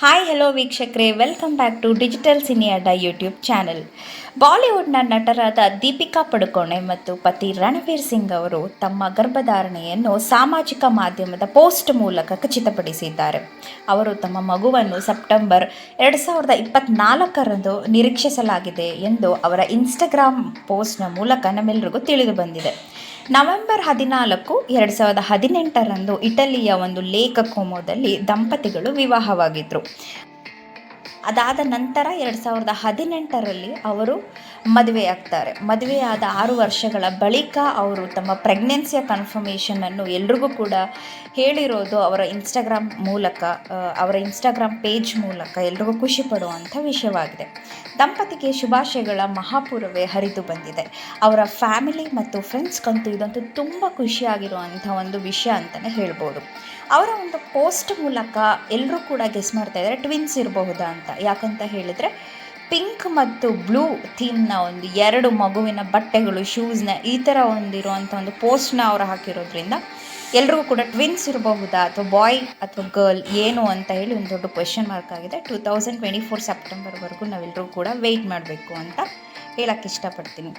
Hi hello ವೀಕ್ಷಕರೇ. Welcome back to digital ಸಿನಿಯಾಡ YouTube channel ಬಾಲಿವುಡ್ನ ನಟರಾದ ದೀಪಿಕಾ ಪಡುಕೋಣೆ ಮತ್ತು ಪತಿ ರಣವೀರ್ ಸಿಂಗ್ ಅವರು ತಮ್ಮ ಗರ್ಭಧಾರಣೆಯನ್ನು ಸಾಮಾಜಿಕ ಮಾಧ್ಯಮದ ಪೋಸ್ಟ್ ಮೂಲಕ ಖಚಿತಪಡಿಸಿದ್ದಾರೆ. ಅವರು ತಮ್ಮ ಮಗುವನ್ನು ಸೆಪ್ಟೆಂಬರ್ ಎರಡು ಸಾವಿರದ ಇಪ್ಪತ್ನಾಲ್ಕರಂದು ನಿರೀಕ್ಷಿಸಲಾಗಿದೆ ಎಂದು ಅವರ ಇನ್ಸ್ಟಾಗ್ರಾಮ್ ಪೋಸ್ಟ್ನ ಮೂಲಕ ನಮ್ಮೆಲ್ಲರಿಗೂ ತಿಳಿದು ಬಂದಿದೆ. ನವೆಂಬರ್ ಹದಿನಾಲ್ಕು ಎರಡು ಸಾವಿರದ ಹದಿನೆಂಟರಂದು ಇಟಲಿಯ ಒಂದು ಲೇಕ್ ಕೋಮೋದಲ್ಲಿ ದಂಪತಿಗಳು ವಿವಾಹವಾಗಿದ್ದರು ಅದಾದ ನಂತರ ಎರಡು ಸಾವಿರದ ಹದಿನೆಂಟರಲ್ಲಿ ಅವರು ಮದುವೆಯಾಗ್ತಾರೆ ಮದುವೆಯಾದ ಆರು ವರ್ಷಗಳ ಬಳಿಕ ಅವರು ತಮ್ಮ ಪ್ರೆಗ್ನೆನ್ಸಿಯ ಕನ್ಫರ್ಮೇಷನನ್ನು ಎಲ್ರಿಗೂ ಕೂಡ ಹೇಳಿರೋದು ಅವರ ಇನ್ಸ್ಟಾಗ್ರಾಮ್ ಮೂಲಕ ಅವರ ಇನ್ಸ್ಟಾಗ್ರಾಮ್ ಪೇಜ್ ಮೂಲಕ ಎಲ್ರಿಗೂ ಖುಷಿ ಪಡುವಂಥ ವಿಷಯವಾಗಿದೆ. ದಂಪತಿಗೆ ಶುಭಾಶಯಗಳ ಮಹಾಪೂರವೇ ಹರಿದು ಬಂದಿದೆ. ಅವರ ಫ್ಯಾಮಿಲಿ ಮತ್ತು ಫ್ರೆಂಡ್ಸ್ಗಂತೂ ಇದಂತೂ ತುಂಬ ಖುಷಿಯಾಗಿರುವಂಥ ಒಂದು ವಿಷಯ ಅಂತಲೇ ಹೇಳ್ಬೋದು. ಅವರ ಒಂದು ಪೋಸ್ಟ್ ಮೂಲಕ ಎಲ್ಲರೂ ಕೂಡ ಗೆಸ್ ಮಾಡ್ತಾ ಇದ್ದಾರೆ. ಟ್ವಿನ್ಸ್ ಇರಬಹುದಾ ಅಂತ. ಯಾಕಂತ ಹೇಳಿದರೆ ಪಿಂಕ್ ಮತ್ತು ಬ್ಲೂ ಥೀಮ್ನ ಒಂದು ಎರಡು ಮಗುವಿನ ಬಟ್ಟೆಗಳು ಶೂಸ್ನ ಈ ಥರ ಒಂದಿರುವಂಥ ಒಂದು ಪೋಸ್ಟ್ನ ಅವರು ಹಾಕಿರೋದ್ರಿಂದ ಎಲ್ರಿಗೂ ಕೂಡ ಟ್ವಿನ್ಸ್ ಇರಬಹುದಾ ಅಥವಾ ಬಾಯ್ ಅಥವಾ ಗರ್ಲ್ ಏನು ಅಂತ ಹೇಳಿ ಒಂದು ದೊಡ್ಡ ಕ್ವೆಶನ್ ಮಾರ್ಕ್ ಆಗಿದೆ. ಟೂ ತೌಸಂಡ್ ಟ್ವೆಂಟಿ ಫೋರ್ ಸೆಪ್ಟೆಂಬರ್ವರೆಗೂ ನಾವೆಲ್ಲರೂ ಕೂಡ ವೆಯ್ಟ್ ಮಾಡಬೇಕು ಅಂತ ಹೇಳಕ್ಕೆ ಇಷ್ಟಪಡ್ತೀನಿ.